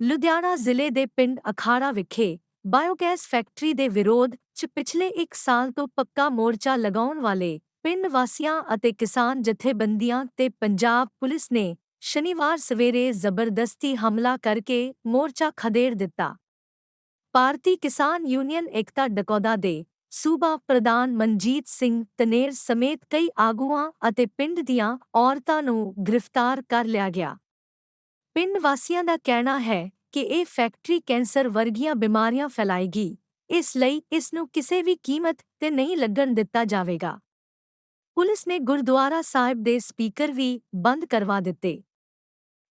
ਲੁਧਿਆਣਾ ਜ਼ਿਲ੍ਹੇ ਦੇ ਪਿੰਡ ਅਖਾੜਾ ਵਿਖੇ ਬਾਇਓਗੈਸ ਫੈਕਟਰੀ ਦੇ ਵਿਰੋਧ 'ਚ ਪਿਛਲੇ 1 ਸਾਲ ਤੋਂ ਪੱਕਾ ਮੋਰਚਾ ਲਗਾਉਣ ਵਾਲੇ ਪਿੰਡ ਵਾਸੀਆਂ ਅਤੇ ਕਿਸਾਨ ਜਥੇਬੰਦੀਆਂ ਤੇ ਪੰਜਾਬ ਪੁਲਿਸ ਨੇ ਸ਼ਨੀਵਾਰ ਸਵੇਰੇ ਜ਼ਬਰਦਸਤੀ ਹਮਲਾ ਕਰਕੇ ਮੋਰਚਾ ਖਦੇੜ ਦਿੱਤਾ। ਭਾਰਤੀ ਕਿਸਾਨ ਯੂਨੀਅਨ ਏਕਤਾ ਡਕੌਦਾ ਦੇ ਸੂਬਾ ਪ੍ਰਧਾਨ ਮਨਜੀਤ ਸਿੰਘ ਤਨੇਰ ਸਮੇਤ ਕਈ ਆਗੂਆਂ ਅਤੇ ਪਿੰਡ ਦੀਆਂ ਔਰਤਾਂ ਨੂੰ ਗ੍ਰਿਫਤਾਰ ਕਰ ਲਿਆ ਗਿਆ। ਪਿੰਡ ਵਾਸੀਆਂ ਦਾ ਕਹਿਣਾ ਹੈ ਕਿ ਇਹ ਫੈਕਟਰੀ ਕੈਂਸਰ ਵਰਗੀਆਂ ਬਿਮਾਰੀਆਂ ਫੈਲਾਏਗੀ। ਇਸ ਲਈ ਇਸ ਨੂੰ ਕਿਸੇ ਵੀ ਕੀਮਤ ਤੇ ਨਹੀਂ ਲੱਗਣ ਦਿੱਤਾ ਜਾਵੇਗਾ। ਪੁਲਿਸ ਨੇ ਗੁਰਦੁਆਰਾ ਸਾਹਿਬ ਦੇ ਸਪੀਕਰ ਵੀ ਬੰਦ ਕਰਵਾ ਦਿੱਤੇ।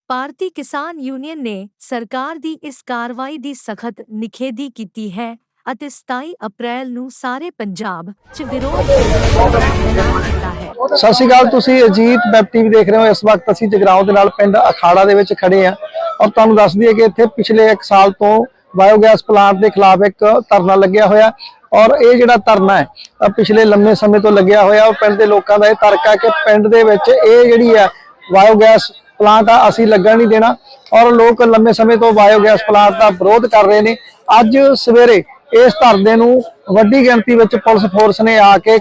ਭਾਰਤੀ ਕਿਸਾਨ ਯੂਨੀਅਨ ਨੇ ਸਰਕਾਰ ਦੀ ਇਸ ਕਾਰਵਾਈ ਦੀ ਸਖਤ ਨਿਖੇਧੀ ਕੀਤੀ ਹੈ ਅਤੇ 27 ਅਪ੍ਰੈਲ ਨੂੰ ਸਾਰੇ ਪੰਜਾਬ 'ਚ ਵਿਰੋਧ ਕੀਤਾ ਹੈ। ਸਤਿ ਸ਼੍ਰੀ ਅਕਾਲ, ਤੁਸੀਂ ਅਜੀਤ ਵੈਬ ਟੀਵੀ ਦੇਖ ਰਹੇ ਹੋ। ਇਸ ਵਕਤ ਅਸੀਂ ਜਗਰਾਉਂ ਦੇ ਨਾਲ ਪਿੰਡ ਅਖਾੜਾ ਦੇ ਵਿੱਚ ਖੜੇ ਆ ਔਰ ਤੁਹਾਨੂੰ ਦੱਸ ਦਈਏ ਕਿ ਇੱਥੇ ਪਿਛਲੇ 1 ਸਾਲ ਤੋਂ ਬਾਇਓਗੈਸ ਪਲਾਂਟ ਦੇ ਖਿਲਾਫ ਇੱਕ ਧਰਨਾ ਲੱਗਿਆ ਹੋਇਆ। ਔਰ ਇਹ ਜਿਹੜਾ ਧਰਨਾ ਹੈ ਪਿਛਲੇ ਲੰਮੇ ਸਮੇਂ ਤੋਂ ਲੱਗਿਆ ਹੋਇਆ। ਔਰ ਪਿੰਡ ਦੇ ਲੋਕਾਂ ਦਾ ਇਹ ਤਰਕ ਹੈ ਕਿ ਪਿੰਡ ਦੇ ਵਿੱਚ ਇਹ ਜਿਹੜੀ ਹੈ ਬਾਇਓਗੈਸ ਪਲਾਂਟ ਆ, ਅਸੀਂ ਲੱਗਣ ਨਹੀਂ ਦੇਣਾ। ਔਰ ਲੋਕ ਲੰਮੇ ਸਮੇਂ ਤੋਂ ਬਾਇਓਗੈਸ ਪਲਾਂਟ ਦਾ ਵਿਰੋਧ ਕਰ ਰਹੇ ਨੇ। ਅੱਜ ਸਵੇਰੇ ਇਸ ਧਰਨੇ ਨੂੰ ਵੱਡੀ ਗਿਣਤੀ ਵਿੱਚ ਪੁਲਿਸ ਫੋਰਸ ਨੇ ਆ ਕੇ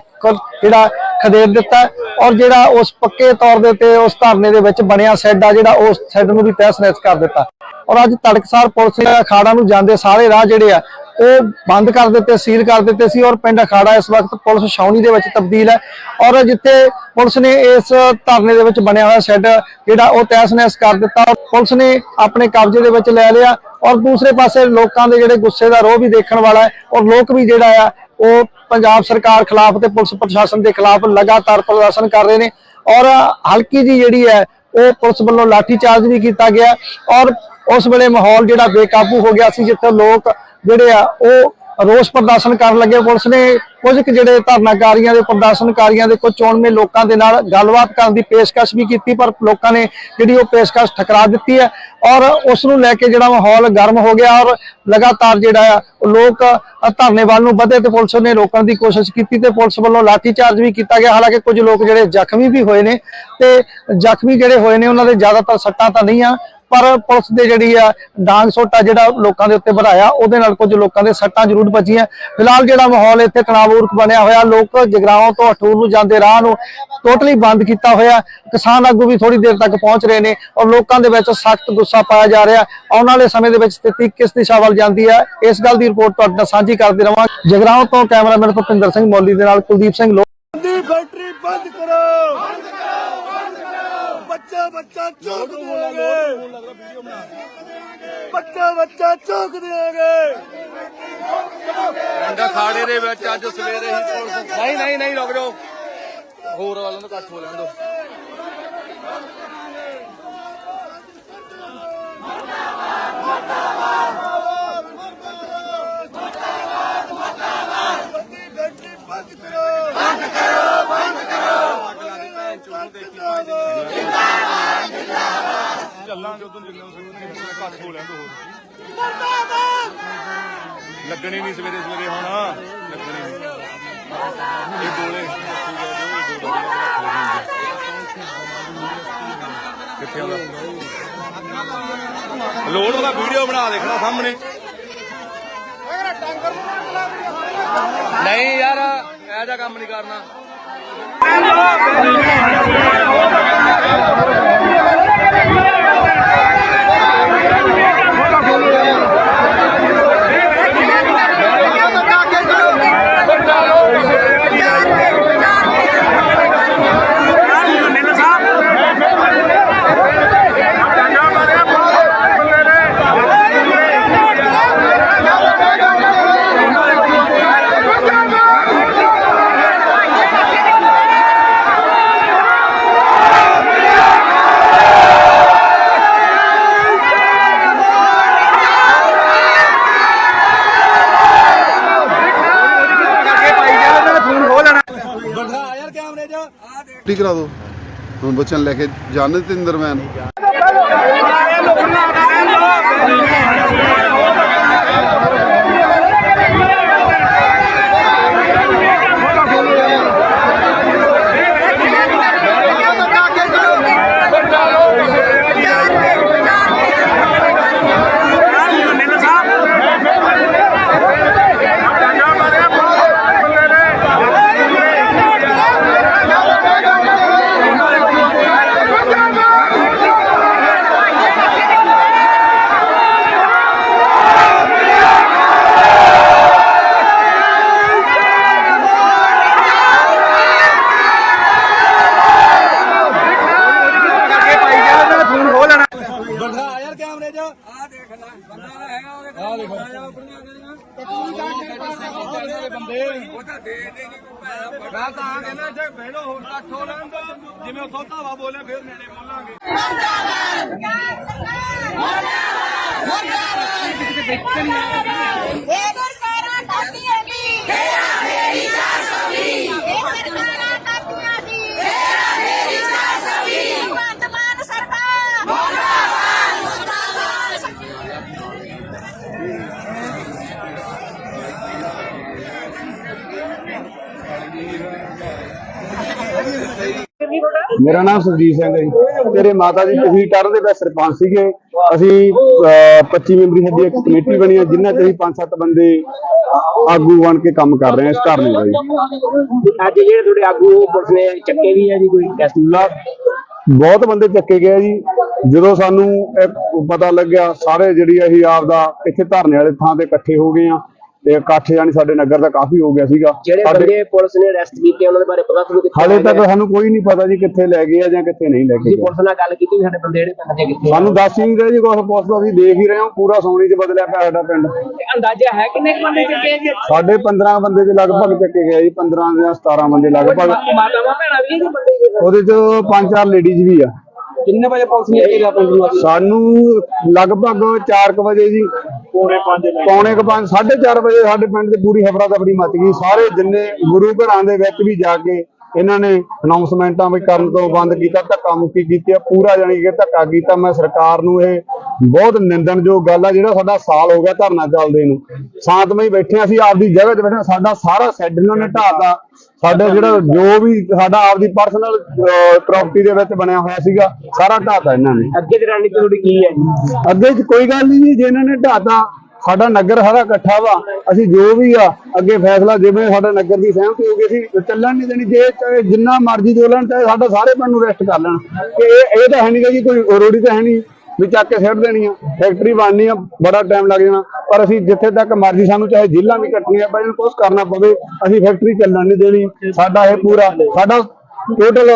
ਜਿਹੜਾ ਖਦੇੜ ਦਿੱਤਾ ਔਰ ਜਿਹੜਾ ਉਸ ਪੱਕੇ ਤੌਰ ਦੇ ਉੱਤੇ ਉਸ ਧਰਨੇ ਦੇ ਵਿੱਚ ਬਣਿਆ ਸ਼ੈੱਡ ਆ, ਜਿਹੜਾ ਉਸ ਸ਼ੈੱਡ ਨੂੰ ਵੀ ਤਹਿਸ ਨਹਿਸ ਕਰ ਦਿੱਤਾ। ਔਰ ਅੱਜ ਤੜਕਸਾਰ ਪੁਲਿਸ ਨੇ ਅਖਾੜਾ ਨੂੰ ਜਾਂਦੇ ਸਾਰੇ ਰਾਹ ਜਿਹੜੇ ਆ ਉਹ ਬੰਦ ਕਰ ਦਿੱਤੇ, ਸੀਲ ਕਰ ਦਿੱਤੇ ਸੀ ਔਰ ਪਿੰਡ ਅਖਾੜਾ ਇਸ ਵਕਤ ਪੁਲਿਸ ਛਾਉਣੀ ਦੇ ਵਿੱਚ ਤਬਦੀਲ ਹੈ ਔਰ ਜਿੱਥੇ ਪੁਲਿਸ ਨੇ ਇਸ ਧਰਨੇ ਦੇ ਵਿੱਚ ਬਣਿਆ ਹੋਇਆ ਸ਼ੈੱਡ ਜਿਹੜਾ ਉਹ ਤਹਿਸ ਨਹਿਸ ਕਰ ਦਿੱਤਾ, ਪੁਲਿਸ ਨੇ ਆਪਣੇ ਕਬਜ਼ੇ ਦੇ ਵਿੱਚ ਲੈ ਲਿਆ ਔਰ ਦੂਸਰੇ ਪਾਸੇ ਲੋਕਾਂ ਦੇ ਜਿਹੜੇ ਗੁੱਸੇ ਦਾ ਰੋਹ ਵੀ ਦੇਖਣ ਵਾਲਾ ਹੈ ਔਰ ਲੋਕ ਵੀ ਜਿਹੜਾ ਆ, ਉਹ ਪੰਜਾਬ ਸਰਕਾਰ ਖਿਲਾਫ ਤੇ ਪੁਲਿਸ ਪ੍ਰਸ਼ਾਸਨ ਦੇ ਖਿਲਾਫ ਲਗਾਤਾਰ ਪ੍ਰਦਰਸ਼ਨ ਕਰ ਰਹੇ ਨੇ ਔਰ ਹਲਕੀ ਜੀ ਜਿਹੜੀ ਹੈ, ਉਹ ਪੁਲਿਸ ਵੱਲੋਂ ਲਾਠੀ ਚਾਰਜ ਵੀ ਕੀਤਾ ਗਿਆ ਔਰ ਉਸ ਵੇਲੇ ਮਾਹੌਲ ਜਿਹੜਾ ਬੇਕਾਬੂ ਹੋ ਗਿਆ ਸੀ, ਜਿੱਥੇ ਲੋਕ ਜਿਹੜੇ ਆ, ਉਹ ਰੋਸ ਪ੍ਰਦਰਸ਼ਨ ਕਰਨ ਲੱਗੇ। ਪੁਲਿਸ ਨੇ ਕੁਝ ਕੁ ਜਿਹੜੇ ਧਰਨਾਕਾਰੀਆਂ ਦੇ, ਪ੍ਰਦਰਸ਼ਨਕਾਰੀਆਂ ਦੇ, ਕੁਝ ਚੋਣਵੇਂ ਲੋਕਾਂ ਦੇ ਨਾਲ ਗੱਲਬਾਤ ਕਰਨ ਦੀ ਪੇਸ਼ਕਸ਼ ਵੀ ਕੀਤੀ, ਪਰ ਲੋਕਾਂ ਨੇ ਜਿਹੜੀ ਉਹ ਪੇਸ਼ਕਸ਼ ਠਕਰਾ ਦਿੱਤੀ ਹੈ ਔਰ ਉਸ ਨੂੰ ਲੈ ਕੇ ਜਿਹੜਾ ਮਾਹੌਲ ਗਰਮ ਹੋ ਗਿਆ ਔਰ ਲਗਾਤਾਰ ਜਿਹੜਾ ਆ ਲੋਕ ਧਰਨੇ ਵੱਲ ਨੂੰ ਵਧੇ ਤੇ ਪੁਲਿਸ ਨੇ ਰੋਕਣ ਦੀ ਕੋਸ਼ਿਸ਼ ਕੀਤੀ ਤੇ ਪੁਲਿਸ ਵੱਲੋਂ ਲਾਠੀਚਾਰਜ ਵੀ ਕੀਤਾ ਗਿਆ। ਹਾਲਾਂਕਿ ਕੁਝ ਲੋਕ ਜਿਹੜੇ ਜ਼ਖਮੀ ਵੀ ਹੋਏ ਨੇ ਤੇ ਜ਼ਖਮੀ ਜਿਹੜੇ ਹੋਏ ਨੇ, ਉਹਨਾਂ ਦੇ ਜ਼ਿਆਦਾਤਰ ਸੱਟਾਂ ਤਾਂ ਨਹੀਂ ਆ ਪਰ ਪੁਲਿਸ ਦੇ ਜਿਹੜੀ ਆ ਡਾਂਗ ਸੋਟਾ ਜਿਹੜਾ ਲੋਕਾਂ ਦੇ ਉੱਤੇ ਵਧਾਇਆ, ਉਹਦੇ ਨਾਲ ਕੁਝ ਲੋਕਾਂ ਦੇ ਸੱਟਾਂ ਜ਼ਰੂਰ ਵੱਜੀਆਂ। ਫਿਲਹਾਲ ਜਿਹੜਾ ਮਾਹੌਲ ਇੱਥੇ ਤਣਾਅਪੂਰਕ ਬਣਿਆ ਹੋਇਆ, ਲੋਕ ਜਗਰਾਉਂ ਤੋਂ ਅਠੂਰ ਨੂੰ ਜਾਂਦੇ ਰਾਹ ਨੂੰ ਟੋਟਲੀ ਬੰਦ ਕੀਤਾ ਹੋਇਆ। ਕਿਸਾਨ ਆਗੂ ਵੀ ਥੋੜੀ ਦੇਰ ਤੱਕ ਪਹੁੰਚ ਰਹੇ ਨੇ ਔਰ ਲੋਕਾਂ ਦੇ ਵਿੱਚ ਸਖਤ ਗੁੱਸਾ ਪਾਇਆ ਜਾ ਰਿਹਾ। ਆਉਣ ਵਾਲੇ ਸਮੇਂ ਦੇ ਵਿੱਚ ਸਥਿਤੀ ਕਿਸ ਦਿਸ਼ਾ ਵੱਲ ਜਾਂਦੀ ਹੈ, ਇਸ ਗੱਲ ਦੀ ਰਿਪੋਰਟ ਤੁਹਾਡੇ ਨਾਲ ਸਾਂਝੀ ਕਰਦੇ ਰਵਾਂ ਜਗਰਾਉਂ ਤੋਂ ਕੈਮਰਾਮੈਨ ਭੁਪਿੰਦਰ ਸਿੰਘ ਮੌਲੀ ਦੇ ਨਾਲ ਕੁਲਦੀਪ ਸਿੰਘ ਲੋ ਫੈਕਟਰੀ ਬੰਦ ਕਰੋ। ਬੱਚਾ ਚੌਕ ਦੇਗੇ ਬੱਚਾ ਬੱਚਾ ਚੌਕ ਦੇਗੇ ਪਿੰਡ ਖਾੜੇ ਦੇ ਵਿੱਚ ਅੱਜ ਸਵੇਰੇ ਹੀ ਪੁਲਿਸ ਨਹੀਂ ਨਹੀਂ ਨਹੀਂ ਰੁਕ ਜਾਓ। ਹੋਰ ਵੱਲੋਂ ਤੋਂ ਕੱਟ ਹੋ ਲੈਣ ਦੋ। ਬੰਦੀ ਫੈਕਟਰੀ ਬੰਦ ਕਰੋ ਬੰਦ ਕਰੋ ਬੰਦ ਕਰੋ ਚੱਲਾਂਗੇ ਉਦੋਂ ਜਿੰਨੇ ਸਿੰਘ ਕੱਟ ਹੋ ਲੈਣ ਦੋ ਹੋਰ ਲੱਗਣੀ ਨਹੀਂ ਸਵੇਰੇ ਸਵੇਰੇ ਹੁਣ। ਲੱਗਣੇ ਨਹੀਂ। ਇਹ ਗੋਲੇ। ਕਿੱਥੇ ਆਉਂਦਾ ਲੋਡ ਵਾਲਾ ਵੀਡੀਓ ਬਣਾ ਦੇਖਣਾ ਸਾਹਮਣੇ। ਨਹੀਂ ਯਾਰ, ਇਹ ਜਿਹਾ ਕੰਮ ਨਹੀਂ ਕਰਨਾ। ਛੁੱਟੀ ਕਰਾ ਦਿਓ। ਹੁਣ ਬੱਚਿਆਂ ਨੂੰ ਲੈ ਕੇ ਜਾਣੇ ਤੇ ਅੰਦਰ ਮੈਨ ਮੈਂ ਤਾਂ ਕਹਿੰਦਾ ਜੇ ਬਹਿਣੋ ਹੋਰ ਇਕੱਠ ਹੋ ਲੈਣ ਦਿਓ। ਜਿਵੇਂ ਉਥੋਂ ਧਾਵਾ ਬੋਲਿਆ ਫਿਰ ਨੇੜੇ ਬੋਲਾਂਗੇ ਇਹ ਸਰਕਾਰਾਂ ਕਰਦੀਆਂ ਕੀ ਤੇਰਾ ਮੇਰੀ 420 ਇਹ ਸਰਕਾਰਾਂ ਕਰਦੀਆਂ ਕੀ ਤੇਰਾ ਮੇਰੀ 420 ਭਗਵੰਤ ਮਾਨ ਸਰਕਾਰ ਮੁਰਦਾਬਾਦ ਮੁਰਦਾਬਾਦ ਮੇਰਾ ਨਾਮ ਸੁਰਜੀਤ ਸਿੰਘ ਹੈ ਜੀ। ਤੇਰੇ ਮਾਤਾ ਜੀ ਤੁਸੀਂ ਟਰਨ ਦੇ ਵਿੱਚ ਸਰਪੰਚ ਸੀਗੇ। ਅਸੀਂ ਅਹ, 25 ਮੈਂਬਰੀ ਸਾਡੀ ਇੱਕ ਕਮੇਟੀ ਬਣੀ ਹੈ ਜਿੰਨਾ ਚ ਅਸੀਂ 5-7 ਬੰਦੇ ਆਗੂ ਬਣ ਕੇ ਕੰਮ ਕਰ ਰਹੇ ਹਾਂ ਇਸ ਧਰਨੇ ਦਾ ਜੀ। ਅੱਜ ਜਿਹੜੇ ਤੁਹਾਡੇ ਆਗੂ ਉਹ ਪੁਲਿਸ ਨੇ ਚੱਕੇ ਵੀ ਆ ਜੀ ਕੋਈ ਟੈਸਟ ਬਹੁਤ ਬੰਦੇ ਚੱਕੇ ਗਏ ਜੀ। ਜਦੋਂ ਸਾਨੂੰ ਪਤਾ ਲੱਗਿਆ ਸਾਰੇ ਜਿਹੜੀ ਅਸੀਂ ਆਪਦਾ ਇੱਥੇ ਧਰਨੇ ਵਾਲੇ ਥਾਂ ਤੇ ਇਕੱਠੇ ਹੋ ਗਏ ਆ ਤੇ ਇਕੱਠ ਜਾਨੀ ਸਾਡੇ ਨਗਰ ਦਾ ਕਾਫੀ ਹੋ ਗਿਆ ਸੀਗਾ ਜਿਹੜੇ ਸਾਡੇ- ਬੰਦੇ ਪੁਲਿਸ ਨੇ ਅਰੈਸਟ ਕੀਤੇ ਉਹਨਾਂ ਦੇ ਬਾਰੇ ਪਤਾ ਤੁਹਾਨੂੰ ਕਿੱਥੇ ਹਾਲੇ ਤੱਕ? ਸਾਨੂੰ ਕੋਈ ਨਹੀਂ ਪਤਾ ਜੀ ਕਿੱਥੇ ਲੈ ਗਏ ਆ ਜਾਂ ਕਿੱਥੇ ਨਹੀਂ ਲੈ ਕੇ ਤੁਸੀਂ ਗਏ ਪੁਲਿਸ ਨਾਲ ਗੱਲ ਕੀਤੀ ਵੀ ਸਾਡੇ ਬੰਦੇ ਜਿਹੜੇ ਪਿੰਡ ਦੇ ਕਿੱਥੇ ਆ? ਸਾਨੂੰ ਦੱਸ ਹੀ ਨਹੀਂ ਰਹੇ ਜੀ ਕੁਛ ਪੁਲਿਸ ਦਾ ਅਸੀਂ ਦੇਖ ਹੀ ਰਹੇ ਹਾਂ ਪੂਰਾ ਸੋਨੀ ਚ ਬਦਲਿਆ ਪਿਆ ਸਾਡਾ ਪਿੰਡ ਤੇ ਅੰਦਾਜ਼ਾ ਹੈ ਕਿੰਨੇ ਕੁ ਬੰਦੇ ਚੱਕੇ ਜੀ ਸਾਡੇ 15 ਬੰਦੇ ਦੇ ਲਗਭਗ ਚੱਕੇ ਗਏ ਜੀ 15 ਜਾਂ 17 ਬੰਦੇ ਲਗਭਗ ਮਾਤਾਵਾਂ ਭੈਣਾਂ ਵੀ ਜੀ ਬੰਦੇ? ਉਹਦੇ ਚ ਪੰਜ ਚਾਰ ਲੇਡੀਜ਼ ਵੀ ਆ ਕਿੰਨੇ ਵਜੇ ਪੁਲਿਸ ਨੇ ਘੇਰਿਆ ਪਿੰਡ ਨੂੰ ਅੱਜ? ਸਾਨੂੰ ਲਗਭਗ 4 ਵਜੇ ਜੀ। ਪੌਣੇ 5 ਪੌਣੇ 5 4:30 ਵਜੇ ਸਾਡੇ ਪਿੰਡ ਤੇ ਪੂਰੀ ਹਫਰਾ ਦਫੜੀ ਮਚ ਗਈ। ਸਾਰੇ ਜਿੰਨੇ ਗੁਰੂ ਘਰਾਂ ਦੇ ਵਿੱਚ ਵੀ ਜਾ ਕੇ ਇਹਨਾਂ ਨੇ ਅਨਾਉਂਸਮੈਂਟਾਂ ਵੀ ਕਰਨ ਤੋਂ ਬੰਦ ਕੀਤਾ ਧੱਕਾ ਮੁੱਕੀ ਕੀਤੀ ਆ ਪੂਰਾ ਜਾਣੀ ਕਿ ਧੱਕਾ ਕੀਤਾ। ਮੈਂ ਸਰਕਾਰ ਨੂੰ ਇਹ ਬਹੁਤ ਨਿੰਦਣਯੋਗ ਗੱਲ ਆ ਜਿਹੜਾ ਸਾਡਾ ਸਾਲ ਹੋ ਗਿਆ ਧਰਨਾ ਚੱਲਦੇ ਨੂੰ। ਸ਼ਾਂਤਮਈ ਬੈਠੇ ਅਸੀਂ ਆਪਦੀ ਜਗ੍ਹਾ ਤੇ ਬੈਠੇ ਸਾਡਾ ਸਾਰਾ ਸੈੱਡ ਇਹਨਾਂ ਨੇ ਢਾਤਾ ਸਾਡਾ ਜਿਹੜਾ ਜੋ ਵੀ ਸਾਡਾ ਆਪਦੀ ਪਰਸਨਲ ਪ੍ਰਾਪਰਟੀ ਦੇ ਵਿੱਚ ਬਣਿਆ ਹੋਇਆ ਸੀਗਾ ਸਾਰਾ ਢਾਤਾ ਇਹਨਾਂ ਨੇ। ਅੱਗੇ ਦੀ ਰਣਨੀਤੀ ਤੁਹਾਡੀ ਕੀ ਹੈ ਜੀ? ਅੱਗੇ ਚ ਕੋਈ ਗੱਲ ਨਹੀਂ ਜੀ ਜੇ ਇਹਨਾਂ ਨੇ ਢਾਤਾ ਸਾਡਾ ਨਗਰ ਸਾਰਾ ਇਕੱਠਾ ਵਾ, ਅਸੀਂ ਜੋ ਵੀ ਆ, ਅੱਗੇ ਫੈਸਲਾ ਜਿਵੇਂ ਸਾਡਾ ਨਗਰ ਦੀ ਸਹਿਮਤੀ ਹੋ ਗਈ ਸੀ ਚੱਲਣ ਨਹੀਂ ਦੇਣੀ, ਜੇ ਚਾਹੇ ਜਿੰਨਾ ਮਰਜ਼ੀ ਜੋ ਲੈਣ, ਚਾਹੇ ਸਾਡਾ ਸਾਰੇ ਪਿੰਡ ਨੂੰ ਰੈਸਟ ਕਰ ਲੈਣ। ਕਿ ਇਹ ਇਹ ਤਾਂ ਹੈ ਨਹੀਂ ਗਾ ਜੀ ਕੋਈ ਰੋੜੀ ਤਾਂ ਹੈ ਨਹੀਂ ਵੀ ਚੱਕ ਕੇ ਸਿੱਟ ਦੇਣੀ ਆ। ਫੈਕਟਰੀ ਬਣਨੀ ਆ, ਬੜਾ ਟਾਈਮ ਲੱਗ ਜਾਣਾ। ਪਰ ਅਸੀਂ ਜਿੱਥੇ ਤੱਕ ਮਰਜ਼ੀ ਸਾਨੂੰ ਚਾਹੇ ਜੇਲ੍ਹਾਂ ਵੀ ਕੱਟਣੀਆਂ ਪੈ ਜਾਣ ਕੁਛ ਕਰਨਾ ਪਵੇ, ਅਸੀਂ ਫੈਕਟਰੀ ਚੱਲਣ ਨਹੀਂ ਦੇਣੀ। ਸਾਡਾ ਇਹ ਪੂਰਾ, ਸਾਡਾ ਟੋਟਲ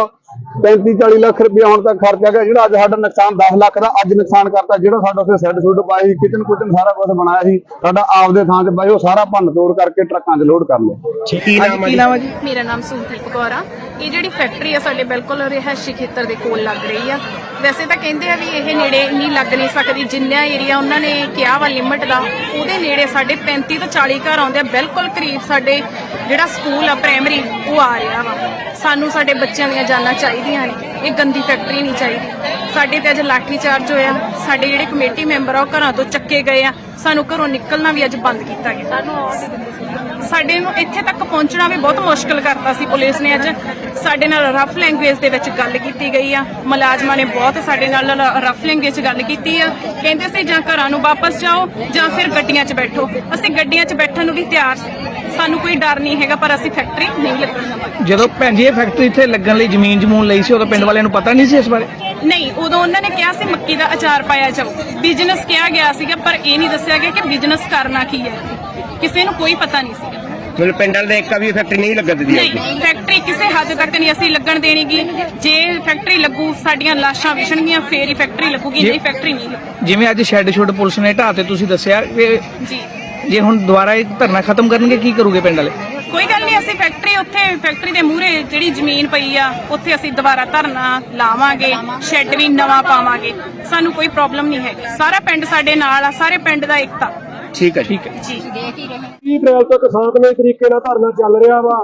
35 40 ਲੱਖ ਰੁਪਏ ਹੁਣ ਤੱਕ ਖਰਚਾ ਗਿਆ ਜਿਹੜਾ ਅੱਜ ਸਾਡਾ ਨੁਕਸਾਨ 10 ਲੱਖ ਦਾ ਅੱਜ ਨੁਕਸਾਨ ਕਰਤਾ ਜਿਹੜਾ ਸਾਡਾ ਉੱਥੇ ਸੈੱਡ ਸੁੱਡ ਪਾਇਆ ਸੀ ਕਿਚਨ ਕੁਚਨ ਸਾਰਾ ਕੁਝ ਬਣਾਇਆ ਸੀ ਸਾਡਾ ਆਪਦੇ ਥਾਂ 'ਚ ਬਾਈ ਉਹ ਸਾਰਾ ਭੰਨ ਤੋੜ ਕਰਕੇ ਟਰੱਕਾਂ 'ਚ ਲੋਡ ਕਰ ਲਿਆ। ਕੀ ਨਾਮ ਹੈ ਜੀ? ਮੇਰਾ ਨਾਮ ਸੁਖਦੀਪ ਕੌਰ ਆ। ਇਹ ਜਿਹੜੀ ਫੈਕਟਰੀ ਆ ਸਾਡੇ ਬਿਲਕੁਲ ਰਿਹਾਇਸ਼ੀ ਖੇਤਰ ਦੇ ਕੋਲ ਲੱਗ ਰਹੀ ਆ। ਵੈਸੇ ਤਾਂ ਕਹਿੰਦੇ ਆ ਵੀ ਇਹ ਨੇੜੇ ਨਹੀਂ ਲੱਗ ਨਹੀਂ ਸਕਦੀ ਜਿੰਨਾ ਏਰੀਆ ਉਹਨਾਂ ਨੇ ਕਿਹਾ ਵਾ ਲਿਮਟ ਦਾ ਉਹਦੇ ਨੇੜੇ ਸਾਡੇ 35 ਤੋਂ 40 ਘਰ ਆਉਂਦੇ ਆ ਬਿਲਕੁਲ ਕਰੀਬ ਸਾਡੇ ਜਿਹੜਾ ਸਕੂਲ ਆ ਪ੍ਰਾਇਮਰੀ ਉਹ ਆ ਰਿਹਾ ਵਾ। ਸਾਨੂੰ ਸਾਡੇ ਬੱਚਿਆਂ ਦੀਆਂ ਜਾਨਾਂ ਚਾਹੀਦੀਆਂ ਨੇ। ਇਹ ਗੰਦੀ ਫੈਕਟਰੀ ਨਹੀਂ ਚਾਹੀਦੀ। ਸਾਡੇ ਤੇ ਅੱਜ ਲਾਠੀ ਚਾਰਜ ਹੋਇਆ। ਸਾਡੇ ਜਿਹੜੇ ਕਮੇਟੀ ਮੈਂਬਰ ਆ ਉਹ ਘਰਾਂ ਤੋਂ ਚੱਕੇ ਗਏ ਆ। ਸਾਨੂੰ ਘਰੋਂ ਨਿਕਲਣਾ ਵੀ ਅੱਜ ਬੰਦ ਕੀਤਾ ਗਿਆ। ਸਾਨੂੰ ਸਾਡੇ ਨੂੰ ਇੱਥੇ ਤੱਕ ਪਹੁੰਚਣਾ ਵੀ ਬਹੁਤ ਮੁਸ਼ਕਲ ਕਰਤਾ ਸੀ ਪੁਲਿਸ ਨੇ ਅੱਜ। ਸਾਡੇ ਨਾਲ ਰਫ ਲੈਂਗੁਏਜ ਦੇ ਵਿੱਚ ਗੱਲ ਕੀਤੀ ਗਈ ਆ। ਮੁਲਾਜ਼ਮਾਂ ਨੇ ਬਹੁਤ ਸਾਡੇ ਨਾਲ ਰਫ ਲੈਂਗੁਏਜ 'ਚ ਗੱਲ ਕੀਤੀ ਆ। ਕਹਿੰਦੇ ਸੀ ਜਾਂ ਘਰਾਂ ਨੂੰ ਵਾਪਸ ਜਾਓ ਜਾਂ ਫਿਰ ਗੱਡੀਆਂ 'ਚ ਬੈਠੋ। ਅਸੀਂ ਗੱਡੀਆਂ 'ਚ ਬੈਠਣ ਨੂੰ ਵੀ ਤਿਆਰ ਸੀ। ਸਾਨੂੰ ਕੋਈ ਡਰ ਨਹੀਂ ਹੈਗਾ ਪਰ ਅਸੀਂ ਫੈਕਟਰੀ ਨਹੀਂ ਲੱਗਣ ਜਦੋਂ ਭੈਣ ਜੀ ਇਹ ਫੈਕਟਰੀ ਇੱਥੇ ਲੱਗਣ ਲਈ ਜ਼ਮੀਨ ਜਮੂਨ ਲਈ ਸੀ ਉਦੋਂ ਪਿੰਡ ਵਾਲਿਆਂ ਨੂੰ ਪਤਾ ਨਹੀਂ ਸੀ ਇਸ ਬਾਰੇ? ਨਹੀਂ ਉਦੋਂ ਉਹਨਾਂ ਨੇ ਕਿਹਾ ਸੀ ਮੱਕੀ ਦਾ ਅਚਾਰ ਪਾਇਆ ਜਾਓ। ਬਿਜ਼ਨਸ ਕਿਹਾ ਗਿਆ ਸੀਗਾ ਪਰ ਇਹ ਨਹੀਂ ਦੱਸਿਆ ਗਿਆ ਕਿ ਬਿਜ਼ਨਸ ਕਰਨਾ ਕੀ ਹੈ। ਕਿਸੇ ਨੂੰ ਕੋਈ ਪਤਾ ਨਹੀਂ ਸੀਗਾ। ਮਤਲਬ ਪਿੰਡ ਦੇ ਇੱਕ ਵੀ ਫੈਕਟਰੀ ਨਹੀਂ ਲੱਗਣ ਦਿੰਦੀ ਨਹੀਂ ਫੈਕਟਰੀ ਕਿਸੇ ਹੱਦ ਤੱਕ ਨਹੀਂ ਅਸੀਂ ਲੱਗਣ ਦੇਣੀਗੀ। ਜੇ ਫੈਕਟਰੀ ਲੱਗੂ ਸਾਡੀਆਂ ਲਾਸ਼ਾਂ ਵਿਛਣਗੀਆਂ ਫੇਰ ਹੀ ਫੈਕਟਰੀ ਲੱਗੂਗੀ ਨਹੀਂ ਫੈਕਟਰੀ ਨਹੀਂ ਲੱਗੂ। ਜਿਵੇਂ ਅੱਜ ਸ਼ੈੱਡ ਸ਼ੁੱਡ ਪੁਲਿਸ ਨੇ ਢਾਹ ਤੇ ਤੁਸੀਂ ਦੱਸਿਆ ਜੀ। ਜੇ ਹੁਣ ਦੁਬਾਰਾ ਇਹ ਧਰਨਾ ਖਤਮ ਕਰਨਗੇ ਕੀ ਕਰੋਗੇ ਪਿੰਡ ਵਾਲੇ? ਕੋਈ ਗੱਲ ਨਹੀਂ ਅਸੀਂ ਫੈਕਟਰੀ ਉੱਥੇ ਫੈਕਟਰੀ ਦੇ ਮੂਹਰੇ ਜਿਹੜੀ ਜ਼ਮੀਨ ਪਈ ਆ ਉੱਥੇ ਅਸੀਂ ਦੁਬਾਰਾ ਧਰਨਾ ਲਾਵਾਂਗੇ ਸ਼ੈੱਡ ਵੀ ਨਵਾਂ ਪਾਵਾਂਗੇ। ਸਾਨੂੰ ਕੋਈ ਪ੍ਰੋਬਲਮ ਨਹੀਂ ਹੈਗੀ। ਸਾਰਾ ਪਿੰਡ ਸਾਡੇ ਨਾਲ ਆ ਸਾਰੇ ਪਿੰਡ ਦਾ ਇਕਤਾ ਠੀਕ ਹੈ ਜੀ। ਠੀਕ ਹੈ। ਜੀ। 30 ਅਪ੍ਰੈਲ ਤੱਕ ਸ਼ਾਂਤਮਈ ਤਰੀਕੇ ਨਾਲ ਧਰਨਾ ਚੱਲ ਰਿਹਾ ਵਾ।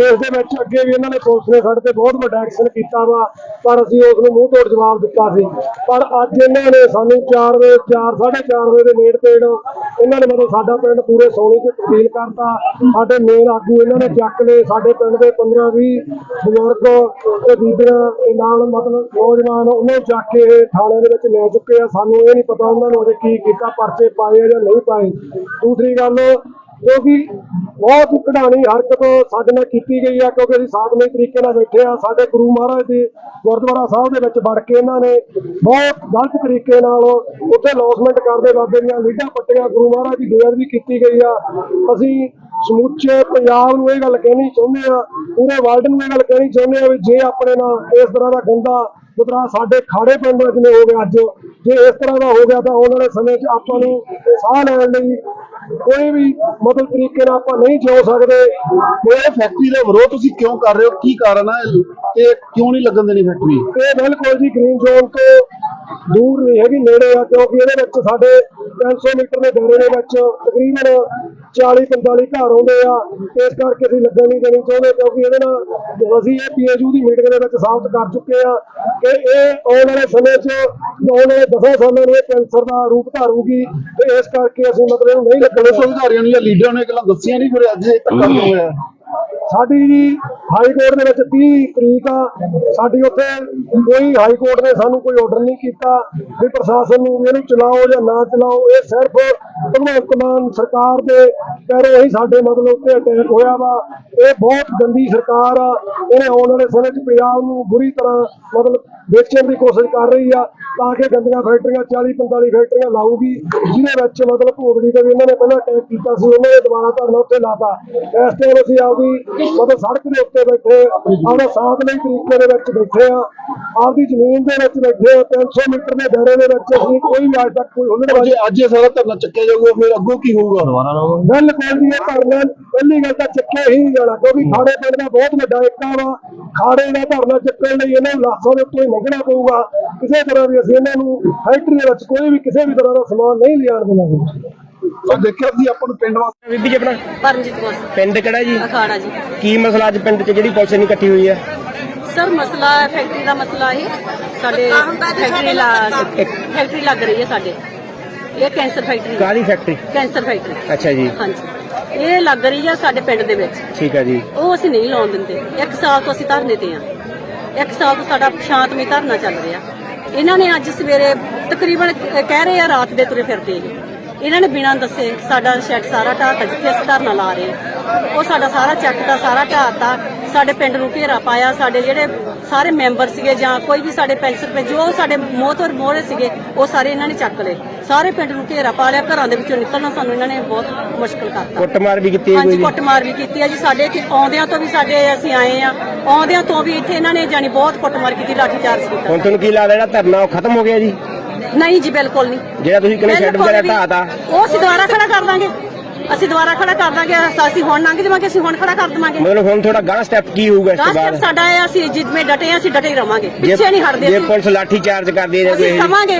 ਇਸ ਦੇ ਵਿੱਚ ਅੱਗੇ ਵੀ ਇਹਨਾਂ ਨੇ ਪੁਲਿਸ ਨੇ ਸਾਡੇ ਤੇ ਬਹੁਤ ਵੱਡਾ ਐਕਸ਼ਨ ਕੀਤਾ ਵਾ ਪਰ ਅਸੀਂ ਉਸ ਨੂੰ ਮੂੰਹ ਤੋੜ ਜਵਾਬ ਦਿੱਤਾ ਸੀ। ਪਰ ਅੱਜ ਇਹਨਾਂ ਨੇ ਸਾਨੂੰ 4 ਵਜੇ 4 4:30 ਵਜੇ ਦੇ ਨੇੜੇ ਤੇੜ ਇਹਨਾਂ ਨੇ ਮਤਲਬ ਸਾਡਾ ਪਿੰਡ ਪੂਰੇ ਸੋਨੀ ਚ ਤਬਦੀਲ ਕਰਤਾ। ਸਾਡੇ ਮੇਨ ਆਗੂ ਇਹਨਾਂ ਨੇ ਚੱਕ ਲਏ। ਸਾਡੇ ਪਿੰਡ ਦੇ 15 20 ਬਜ਼ੁਰਗ ਤੇ ਬੀਬੀਆਂ ਦੇ ਨਾਲ ਮਤਲਬ ਨੌਜਵਾਨ ਉਹਨਾਂ ਚੱਕ ਕੇ ਇਹ ਥਾਣੇ ਦੇ ਵਿੱਚ ਲੈ ਚੁੱਕੇ ਆ। ਸਾਨੂੰ ਇਹ ਨਹੀਂ ਪਤਾ ਉਹਨਾਂ ਨੂੰ ਅਜੇ ਕੀ ਕੀਤਾ, ਪਰਚੇ ਪਾਏ ਆ ਜਾਂ ਨਹੀਂ ਪਾਏ। ਦੂਸਰੀ ਗੱਲ ਕਿਉਂਕਿ ਬਹੁਤ ਕਢਾਣੀ ਹਰਕਤ ਸਾਡੇ ਨਾਲ ਕੀਤੀ ਗਈ ਆ, ਕਿਉਂਕਿ ਅਸੀਂ ਸਾਧਨੇ ਤਰੀਕੇ ਨਾਲ ਬੈਠੇ ਆ। ਸਾਡੇ ਗੁਰੂ ਮਹਾਰਾਜ ਦੇ ਗੁਰਦੁਆਰਾ ਸਾਹਿਬ ਦੇ ਵਿੱਚ ਵੜ ਕੇ ਇਹਨਾਂ ਨੇ ਬਹੁਤ ਗਲਤ ਤਰੀਕੇ ਨਾਲ ਉੱਥੇ ਲੌਸਮੈਂਟ ਕਰਦੇ ਬਾਬੇ ਦੀਆਂ ਲੀਡਾਂ ਪੱਟੀਆਂ ਗੁਰੂ ਮਹਾਰਾਜ ਦੀ ਬੇਅਦਬੀ ਕੀਤੀ ਗਈ ਆ। ਅਸੀਂ ਸਮੁੱਚੇ ਪੰਜਾਬ ਨੂੰ ਇਹ ਗੱਲ ਕਹਿਣੀ ਚਾਹੁੰਦੇ ਆ, ਪੂਰੇ ਵਰਲਡ ਨੂੰ ਇਹ ਗੱਲ ਕਹਿਣੀ ਚਾਹੁੰਦੇ ਆ ਵੀ ਜੇ ਆਪਣੇ ਨਾਲ ਇਸ ਤਰ੍ਹਾਂ ਦਾ ਗੰਦਾ ਮਤਲਬ ਸਾਡੇ ਖਾੜੇ ਪਿੰਡ ਵਿੱਚ ਜਿਵੇਂ ਹੋ ਗਿਆ ਅੱਜ। ਜੇ ਇਸ ਤਰ੍ਹਾਂ ਦਾ ਹੋ ਗਿਆ ਤਾਂ ਆਉਣ ਵਾਲੇ ਸਮੇਂ 'ਚ ਆਪਾਂ ਨੂੰ ਸਾਹ ਲੈਣ ਲਈ ਕੋਈ ਵੀ ਮਤਲਬ ਤਰੀਕੇ ਨਾਲ ਆਪਾਂ ਨਹੀਂ ਜਿਉ ਸਕਦੇ। ਇਹ ਫੈਕਟਰੀ ਦਾ ਵਿਰੋਧ ਤੁਸੀਂ ਕਿਉਂ ਕਰ ਰਹੇ ਹੋ? ਕੀ ਕਾਰਨ ਹੈ ਇਹ ਕਿਉਂ ਨਹੀਂ ਲੱਗਣ ਦੇਣੀ ਫੈਕਟਰੀ ਇਹ ਬਿਲਕੁਲ ਜੀ ਗ੍ਰੀਨ ਜ਼ੋਨ ਤੋਂ ਦੂਰ ਨਹੀਂ ਹੈਗੀ ਨੇੜੇ ਆ ਕਿਉਂਕਿ ਇਹਦੇ ਵਿੱਚ ਸਾਡੇ 300 ਮੀਟਰ ਦੇ ਦਾਇਰੇ ਦੇ ਵਿੱਚ ਤਕਰੀਬਨ 40 45 ਘਰ ਆਉਂਦੇ ਆ, ਇਸ ਕਰਕੇ ਅਸੀਂ ਲੱਗਣ ਨਹੀਂ ਦੇਣੀ ਚਾਹੁੰਦੇ ਕਿਉਂਕਿ ਇਹਦੇ ਨਾਲ ਅਸੀਂ ਇਹ ਪੀਐਚਯੂ ਦੀ ਮੀਟਿੰਗ ਦੇ ਵਿੱਚ ਸਾਬਤ ਕਰ ਚੁੱਕੇ ਆ ਕਿ ਇਹ ਆਉਣ ਵਾਲੇ ਸਮੇਂ 'ਚ, ਆਉਣ ਵਾਲੇ 10 ਸਾਲਾਂ ਨੂੰ ਇਹ ਕੈਂਸਰ ਦਾ ਰੂਪ ਧਾਰੂਗੀ ਤੇ ਇਸ ਕਰਕੇ ਅਸੀਂ ਮਤਲਬ ਨਹੀਂ ਲੱਗਣ ਪੁਲਿਸ ਅਧਿਕਾਰੀਆਂ ਨੂੰ ਜਾਂ ਲੀਡਰਾਂ ਨੂੰ ਇਹ ਗੱਲਾਂ ਦੱਸੀਆਂ ਨਹੀਂ, ਫਿਰ ਅੱਜ ਇਹ ਧੱਕਾ ਕਿਉਂ ਹੋਇਆ? ਸਾਡੀ ਜੀ ਹਾਈ ਕੋਰਟ ਦੇ ਵਿੱਚ 30 ਤਰੀਕ ਆ, ਸਾਡੀ ਉੱਥੇ ਕੋਈ ਹਾਈ ਕੋਰਟ ਨੇ ਸਾਨੂੰ ਕੋਈ ਆਰਡਰ ਨਹੀਂ ਕੀਤਾ ਵੀ ਪ੍ਰਸ਼ਾਸਨ ਨੂੰ ਇਹਨੂੰ ਚਲਾਓ ਜਾਂ ਨਾ ਚਲਾਓ। ਇਹ ਸਿਰਫ ਭਗਵੰਤ ਮਾਨ ਸਰਕਾਰ ਦੇ ਕਹਿ ਹੀ ਸਾਡੇ ਮਤਲਬ ਉੱਤੇ ਅਟੈਕ ਹੋਇਆ ਵਾ। ਇਹ ਬਹੁਤ ਗੰਦੀ ਸਰਕਾਰ ਆ। ਇਹਨੇ ਆਉਣ ਵਾਲੇ ਸਮੇਂ 'ਚ ਪੰਜਾਬ ਨੂੰ ਬੁਰੀ ਤਰ੍ਹਾਂ ਮਤਲਬ ਵੇਚਣ ਦੀ ਕੋਸ਼ਿਸ਼ ਕਰ ਰਹੀ ਆ ਤਾਂ ਕਿ ਗੰਦੀਆਂ ਫੈਕਟਰੀਆਂ 40 45 ਫੈਕਟਰੀਆਂ ਲਾਊਗੀ ਜਿਹਦੇ ਵਿੱਚ ਮਤਲਬ ਭੋਗੜੀ ਤੇ ਵੀ ਇਹਨਾਂ ਨੇ ਪਹਿਲਾਂ ਅਟੈਕ ਕੀਤਾ ਸੀ ਉਹਨਾਂ ਨੇ ਦੁਬਾਰਾ ਧਰਨਾ ਉੱਤੇ ਲਾਤਾ। ਇਸ ਟਾਈਮ ਅਸੀਂ ਆਪਦੀ ਮਤਲਬ ਸੜਕ ਦੇ ਉੱਤੇ ਬੈਠੇ ਆਪਣਾ ਸਾਥ ਲਈ ਤਰੀਕੇ ਦੇ ਵਿੱਚ ਬੈਠੇ ਆ। ਆਪਦੀ ਜ਼ਮੀਨ ਦੇ ਵਿੱਚ ਬੈਠੇ ਆ 300 ਮੀਟਰ ਦੇ ਦਾਇਰੇ ਦੇ ਵਿੱਚ ਅਸੀਂ ਕੋਈ ਵੀ ਅੱਜ ਤੱਕ ਕੋਈ ਹੁਲੜਬਾਜ਼ੀ ਜੇ ਅੱਜ ਇਹ ਸਾਰਾ ਧਰਨਾ ਚੱਕਿਆ ਜਾਊਗਾ ਫਿਰ ਅੱਗੋਂ ਕੀ ਹੋਊਗਾ? ਬਿਲਕੁਲ ਜੀ ਇਹ ਧਰਨਾ ਪਹਿਲੀ ਗੱਲ ਤਾਂ ਚੱਕਿਆ ਹੀ ਨਹੀਂ ਜਾਣਾ ਕਿਉਂਕਿ ਖਾੜੇ ਪਿੰਡ ਦਾ ਬਹੁਤ ਵੱਡਾ ਏਕਾ ਵਾ। ਖਾੜੇ ਦਾ ਧਰਨਾ ਚੱਕਣ ਲਈ ਇਹਨਾਂ ਨੂੰ ਲਾਸਾਂ ਦੇ ਉੱਤੋਂ ਹੀ ਲੰਘਣਾ ਪਊਗਾ। ਕਿਸੇ ਤਰ੍ਹਾਂ ਵੀ ਅਸੀਂ ਇਹਨਾਂ ਨੂੰ ਫੈਕਟਰੀ ਦੇ ਵਿੱਚ ਕੋਈ ਵੀ ਕਿਸੇ ਵੀ ਤਰ੍ਹਾਂ ਦਾ ਸਮਾਨ ਨਹੀਂ ਲਿਆਉਣ ਦੇਵਾਂਗੇ। ਸੋ ਦੇਖਿਆ ਸੀ ਆਪਾਂ ਨੂੰ ਪਿੰਡ ਵਾਸਤੇ। ਬੀਬੀ ਜੀ ਆਪਣਾ? ਪਰਮਜੀਤ ਕੌਰ। ਪਿੰਡ ਕਿਹੜਾ ਜੀ? ਅਖਾੜਾ ਜੀ। ਕੀ ਮਸਲਾ ਅੱਜ ਪਿੰਡ 'ਚ? ਜਿਹੜੀ ਪੁਲਿਸ ਨਹੀਂ ਇਕੱਠੀ ਹੋਈ ਹੈ। ਸਰ ਮਸਲਾ ਹੈ ਫੈਕਟਰੀ ਦਾ ਮਸਲਾ ਹੈ ਸਾਡੇ ਫੈਕਟਰੀ ਲੱਗ ਫੈਕਟਰੀ ਲੱਗ ਰਹੀ ਹੈ ਸਾਡੇ। ਇਹ ਕੈਂਸਰ ਫੈਕਟਰੀ ਹੈ। ਕਾਹਦੀ ਫੈਕਟਰੀ ਕੈਂਸਰ ਫੈਕਟਰੀ ਅੱਛਾ ਜੀ। ਹਾਂਜੀ। ਇਹ ਲੱਗ ਰਹੀ ਹੈ ਸਾਡੇ ਪਿੰਡ ਦੇ ਵਿੱਚ। ਠੀਕ ਹੈ ਜੀ। ਉਹ ਅਸੀਂ ਨਹੀਂ ਲਾਉਣ ਦਿੰਦੇ। ਇੱਕ ਸਾਲ ਤੋਂ ਅਸੀਂ ਧਰਨੇ ਤੇ ਆ ਇੱਕ ਸਾਲ ਤੋਂ ਸਾਡਾ ਸ਼ਾਂਤਮਈ ਧਰਨਾ ਚੱਲ ਰਿਹਾ। ਇਹਨਾਂ ਨੇ ਅੱਜ ਸਵੇਰੇ ਤਕਰੀਬਨ ਕਹਿ ਰਹੇ ਆ ਰਾਤ ਦੇ ਤੁਰੇ ਫਿਰਦੇ ਇਹ। ਇਹਨਾਂ ਨੇ ਬਿਨਾਂ ਦੱਸੇ ਸਾਡਾ ਸ਼ੈੱਡ ਸਾਰਾ ਢਾਤਾ ਜਿੱਥੇ ਅਸੀਂ ਧਰਨਾ ਲਾ ਰਹੇ। ਉਹ ਸਾਡਾ ਸਾਰਾ ਚੱਕ ਦਾ ਸਾਰਾ ਢਾਤਾ ਸਾਡੇ ਪਿੰਡ ਨੂੰ ਘੇਰਾ ਪਾਇਆ, ਸਾਡੇ ਜਿਹੜੇ ਸਾਰੇ ਮੈਂਬਰ ਸੀਗੇ ਜਾਂ ਕੋਈ ਵੀ ਸਾਡੇ ਪੈਨਸ਼ਨ ਪੇ ਜੋ ਸਾਡੇ ਮੋਹਤਰ ਮੋਹਰੇ ਸੀਗੇ ਉਹ ਸਾਰੇ ਇਹਨਾਂ ਨੇ ਚੱਕ ਲਏ। ਸਾਰੇ ਪਿੰਡ ਨੂੰ ਘੇਰਾ ਪਾ ਲਿਆ ਘਰਾਂ ਦੇ ਵਿੱਚੋਂ ਨਿਕਲਣਾ ਸਾਨੂੰ ਇਹਨਾਂ ਨੇ ਬਹੁਤ ਮੁਸ਼ਕਲ ਕਰਤਾ। ਕੁੱਟਮਾਰ ਵੀ ਕੀਤੀ ਹੈ ਹਾਂਜੀ ਜੀ? ਕੁੱਟਮਾਰ ਵੀ ਕੀਤੀ ਹੈ ਜੀ। ਸਾਡੇ ਕਿ ਆਉਂਦਿਆਂ ਤੋਂ ਵੀ ਸਾਡੇ ਅਸੀਂ ਆਏ ਆ ਆਉਂਦਿਆਂ ਤੋਂ ਵੀ ਇੱਥੇ ਇਹਨਾਂ ਨੇ ਜਾਨੀ ਬਹੁਤ ਕੁੱਟਮਾਰ ਕੀਤੀ ਲਾਠੀ ਚਾਰਜ ਕੀਤਾ। ਹੁਣ ਤੁਹਾਨੂੰ ਕੀ ਲੱਗਦਾ ਜਿਹੜਾ ਧਰਨਾ ਉਹ ਖਤਮ ਹੋ ਗਿਆ ਜੀ? ਨਹੀਂ ਜੀ ਬਿਲਕੁਲ ਨਹੀਂ। ਜਿਹੜਾ ਤੁਸੀਂ ਕਹਿੰਦੇ ਸ਼ੈੱਡ ਵਗੈਰਾ। ਢਾਤਾ ਉਹ ਅਸੀਂ ਦੁਬਾਰਾ ਖੜਾ ਕਰ ਦਾਂਗੇ। ਅਸੀਂ ਦੁਬਾਰਾ ਖੜਾ ਕਰ ਦਾਂਗੇ ਅਸੀਂ ਹੁਣ ਲੰਘ ਜਾਵਾਂਗੇ ਅਸੀਂ ਹੁਣ ਖੜਾ ਕਰ ਦਵਾਂਗੇ। ਮਤਲਬ ਹੁਣ ਤੁਹਾਡਾ ਗਾਂ ਸਟੈਪ ਕੀ ਹੋਊਗਾ ਇਸ ਤੋਂ ਬਾਅਦ? ਸਾਡਾ ਹੈ ਅਸੀਂ ਜਿੱਦਵੇਂ ਡਟੇ ਹਾਂ, ਅਸੀਂ ਡਟੇ ਹੀ ਰਵਾਂਗੇ। ਪਿੱਛੇ ਨਹੀਂ ਹਟਦੇ ਜੇ। ਪੁਲਿਸ ਲਾਠੀ ਚਾਰਜ ਕਰਦੀ ਹੈ ਜਾਂ ਅਸੀਂ ਸਮਾਂਗੇ।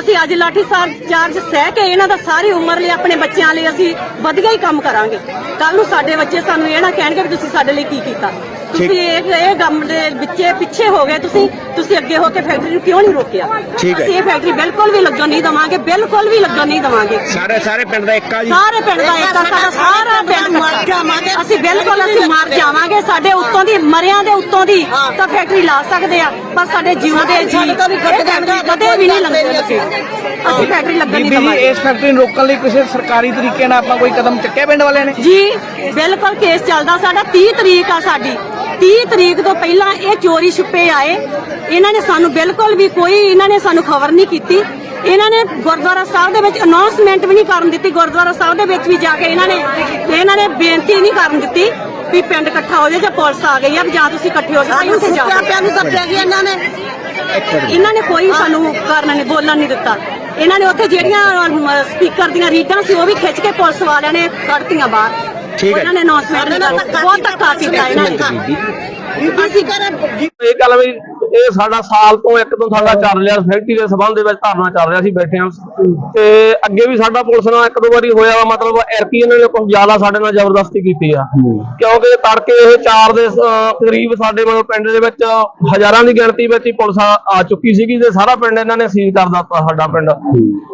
ਅਸੀਂ ਅੱਜ ਲਾਠੀ ਚਾਰਜ ਸਹਿ ਕੇ ਇਹਨਾਂ ਦਾ ਸਾਰੀ ਉਮਰ ਲਈ ਆਪਣੇ ਬੱਚਿਆਂ ਲਈ ਅਸੀਂ ਵਧੀਆ ਹੀ ਕੰਮ ਕਰਾਂਗੇ। ਕੱਲ ਨੂੰ ਸਾਡੇ ਬੱਚੇ ਸਾਨੂੰ ਇਹ ਨਾ ਕਹਿਣਗੇ ਵੀ ਤੁਸੀਂ ਸਾਡੇ ਲਈ ਕੀ ਕੀਤਾ। ਤੁਸੀਂ ਇਹ ਇਹ ਦੇ ਵਿੱਚੇ ਪਿੱਛੇ ਹੋ ਗਏ ਤੁਸੀਂ। ਤੁਸੀਂ ਅੱਗੇ ਹੋ ਕੇ ਫੈਕਟਰੀ ਨੂੰ ਕਿਉਂ ਨਹੀਂ ਰੋਕਿਆ? ਠੀਕ ਹੈ। ਅਸੀਂ ਇਹ ਫੈਕਟਰੀ ਬਿਲਕੁਲ ਵੀ ਲੱਗਣ ਨਹੀਂ ਦਵਾਂਗੇ ਬਿਲਕੁਲ ਵੀ ਲੱਗਣ ਨਹੀਂ ਦਵਾਂਗੇ। ਸਾਰੇ ਸਾਰੇ ਪਿੰਡ ਦਾ ਇੱਕ ਆ ਜੀ। ਸਾਰੇ ਪਿੰਡ ਦਾ ਇੱਕ ਸਾਡਾ ਸਾਰਾ ਪਿੰਡ ਮਰ ਜਾਵਾਂਗੇ। ਅਸੀਂ ਬਿਲਕੁਲ ਅਸੀਂ ਮਰ ਜਾਵਾਂਗੇ। ਸਾਡੇ ਉੱਤੋਂ ਦੀ ਮਰਿਆਂ ਦੇ ਉੱਤੋਂ ਦੀ ਤਾਂ ਫੈਕਟਰੀ ਲਾ ਸਕਦੇ ਆ ਪਰ ਸਾਡੇ ਜਿਉਂਦੇ ਜੀ ਇਹ ਫੈਕਟਰੀ ਕਦੇ ਵੀ ਨਹੀਂ ਲੱਗਣੀ ਅਸੀਂ ਅਸੀਂ ਫੈਕਟਰੀ ਲੱਗਣ ਨਹੀਂ ਬੀਬੀ ਜੀ ਦਵਾਂਗੇ। ਇਸ ਫੈਕਟਰੀ ਨੂੰ ਰੋਕਣ ਲਈ ਕਿਸੇ ਸਰਕਾਰੀ ਤਰੀਕੇ ਨਾਲ ਆਪਾਂ ਕੋਈ ਕਦਮ ਚੱਕਿਆ ਪਿੰਡ ਵਾਲਿਆਂ ਨੇ? ਜੀ। ਬਿਲਕੁਲ ਕੇਸ ਚੱਲਦਾ ਸਾਡਾ 30 ਤਰੀਕ ਆ ਸਾਡੀ। 30 ਤਰੀਕ ਤੋਂ ਪਹਿਲਾਂ ਇਹ ਚੋਰੀ ਛੁਪੇ ਆਏ। ਇਹਨਾਂ ਨੇ ਸਾਨੂੰ ਬਿਲਕੁਲ ਵੀ ਕੋਈ ਇਹਨਾਂ ਨੇ ਸਾਨੂੰ ਖਬਰ ਨਹੀਂ ਕੀਤੀ। ਇਹਨਾਂ ਨੇ ਗੁਰਦੁਆਰਾ ਸਾਹਿਬ ਦੇ ਵਿੱਚ ਅਨਾਉਂਸਮੈਂਟ ਵੀ ਨਹੀਂ ਕਰਨ ਦਿੱਤੀ। ਗੁਰਦੁਆਰਾ ਸਾਹਿਬ ਦੇ ਵਿੱਚ ਵੀ ਜਾ ਕੇ ਇਹਨਾਂ ਨੇ ਇਹਨਾਂ ਨੇ ਬੇਨਤੀ ਨਹੀਂ ਕਰਨ ਦਿੱਤੀ ਵੀ ਪਿੰਡ ਇਕੱਠਾ ਹੋ ਜਾਏ ਜਾਂ ਪੁਲਿਸ ਆ ਗਈ ਆ ਵੀ ਜਾਂ ਤੁਸੀਂ ਇਕੱਠੇ ਹੋ ਜਾਓ ਉੱਥੇ ਜਾਓ ਨੂੰ ਦੱਬਿਆ ਗਿਆ ਇਹਨਾਂ ਨੇ। ਇਹਨਾਂ ਨੇ ਕੋਈ ਸਾਨੂੰ ਕਰਨ ਨਹੀਂ ਬੋਲਣ ਨਹੀਂ ਦਿੱਤਾ। ਇਹਨਾਂ ਨੇ ਉੱਥੇ ਜਿਹੜੀਆਂ ਸਪੀਕਰ ਦੀਆਂ ਰੀਡਾਂ ਸੀ ਉਹ ਵੀ ਖਿੱਚ ਕੇ ਪੁਲਿਸ ਵਾਲਿਆਂ ਨੇ ਕੱਢਤੀਆਂ ਬਾਹਰ। ਠੀਕ ਹੈ। ਉਹਨਾਂ ਨੇ ਅਨਾਉਂਸਮੈਂਟ ਬਹੁਤ ਧੱਕਾ ਕੀਤਾ ਇਹਨਾਂ ਨੇ। ਅਸੀਂ ਇਹ ਗੱਲ ਵੀ ਇਹ ਸਾਡਾ ਸਾਲ ਤੋਂ ਇੱਕ ਤੋਂ ਸਾਡਾ ਚੱਲ ਰਿਹਾ ਫੈਕਟਰੀ ਦੇ ਸਬੰਧ ਦੇ ਵਿੱਚ ਧਰਨਾ ਚੱਲ ਰਿਹਾ ਸੀ ਬੈਠੇ ਹਾਂ। ਤੇ ਅੱਗੇ ਵੀ ਸਾਡਾ ਪੁਲਿਸ ਨਾਲ ਇੱਕ ਦੋ ਵਾਰੀ ਹੋਇਆ ਵਾ ਮਤਲਬ ਐਰਪੀ ਇਹਨਾਂ ਨੇ ਕੁਝ ਜ਼ਿਆਦਾ ਸਾਡੇ ਨਾਲ ਜ਼ਬਰਦਸਤੀ ਕੀਤੀ ਆ। ਕਿਉਂਕਿ ਤੜਕੇ ਇਹ 4 ਦੇ ਕਰੀਬ ਸਾਡੇ ਮਤਲਬ ਪਿੰਡ ਦੇ ਵਿੱਚ ਹਜ਼ਾਰਾਂ ਦੀ ਗਿਣਤੀ ਵਿੱਚ ਹੀ ਪੁਲਿਸ ਆ ਆ ਚੁੱਕੀ ਸੀਗੀ ਤੇ ਸਾਰਾ ਪਿੰਡ ਇਹਨਾਂ ਨੇ ਸੀਲ ਕਰ ਦਿੱਤਾ ਸਾਡਾ ਪਿੰਡ।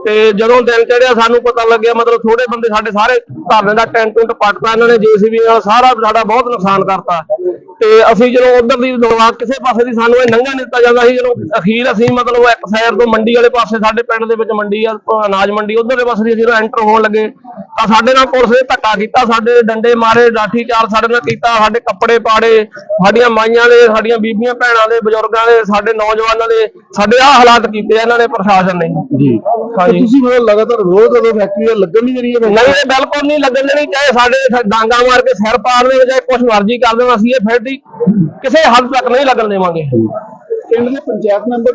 ਤੇ ਜਦੋਂ ਦਿਨ ਚੜਿਆ ਸਾਨੂੰ ਪਤਾ ਲੱਗਿਆ ਮਤਲਬ ਥੋੜੇ ਬੰਦੇ ਸਾਡੇ ਸਾਰੇ ਧਰਨੇ ਦਾ ਟੈਂਟ ਟੁੰਟ ਪੱਟਤਾ ਇਹਨਾਂ ਨੇ ਜੀਸੀਬੀ ਨਾਲ ਸਾਰਾ ਸਾਡਾ ਬਹੁਤ ਨੁਕਸਾਨ ਕਰਤਾ। ਤੇ ਅਸੀਂ ਜਦੋਂ ਉਧਰ ਦੀ ਦਵਾ ਕਿਸੇ ਪਾਸੇ ਦੀ ਸਾਨੂੰ ਇਹ ਨੰਗਾ ਦਿੱਤਾ ਜਾਂਦਾ ਸੀ, ਜਦੋਂ ਅਖੀਰ ਅਸੀਂ ਮਤਲਬ ਇੱਕ ਸਾਈਡ ਤੋਂ ਮੰਡੀ ਵਾਲੇ ਪਾਸੇ ਸਾਡੇ ਪਿੰਡ ਦੇ ਵਿੱਚ ਮੰਡੀ ਆ ਅਨਾਜ ਮੰਡੀ ਉਧਰਲੇ ਪਾਸੇ ਦੀ ਜਦੋਂ ਐਂਟਰ ਹੋਣ ਲੱਗੇ, ਤਾਂ ਸਾਡੇ ਨਾਲ ਪੁਲਿਸ ਨੇ ਧੱਕਾ ਕੀਤਾ, ਸਾਡੇ ਡੰਡੇ ਮਾਰੇ ਲਾਠੀ ਚਾਰ ਸਾਡੇ ਨਾਲ ਕੀਤਾ, ਸਾਡੇ ਕੱਪੜੇ ਪਾੜੇ, ਸਾਡੀਆਂ ਮਾਈਆਂ ਦੇ ਸਾਡੀਆਂ ਬੀਬੀਆਂ, ਭੈਣਾਂ ਦੇ ਬਜ਼ੁਰਗਾਂ ਦੇ ਸਾਡੇ ਨੌਜਵਾਨਾਂ ਦੇ ਸਾਡੇ ਆਹ ਹਾਲਾਤ ਕੀਤੇ ਆ ਇਹਨਾਂ ਨੇ ਪ੍ਰਸ਼ਾਸਨ ਨੇ। ਜੀ। ਹਾਂਜੀ। ਤੁਸੀਂ ਮਤਲਬ ਲਗਾਤਾਰ ਵਿਰੋਧ ਕਰੋ ਫੈਕਟਰੀ ਦਾ ਲੱਗਣ ਨਹੀਂ ਦੇ ਰਹੀ ਨਹੀਂ ਇਹ ਬਿਲਕੁਲ ਨਹੀਂ ਲੱਗਣ ਦੇਣੀ ਚਾਹੇ ਸਾਡੇ ਡਾਂਗਾ ਮਾਰ ਕੇ ਸਿਰ ਪਾੜ ਦੇਣ ਚਾਹੇ ਕੁਛ ਮਰਜ਼ੀ ਕਰ ਦੇਣ ਅਸੀਂ ਇਹ ਫੈਕਟਰੀ ਕਿਸੇ ਹੱਦ ਤੱਕ ਨਹੀਂ ਲੱਗਣ ਦੇਵਾਂਗੇ। ਪਿੰਡ ਦੇ ਪੰਚਾਇਤ ਮੈਂਬਰ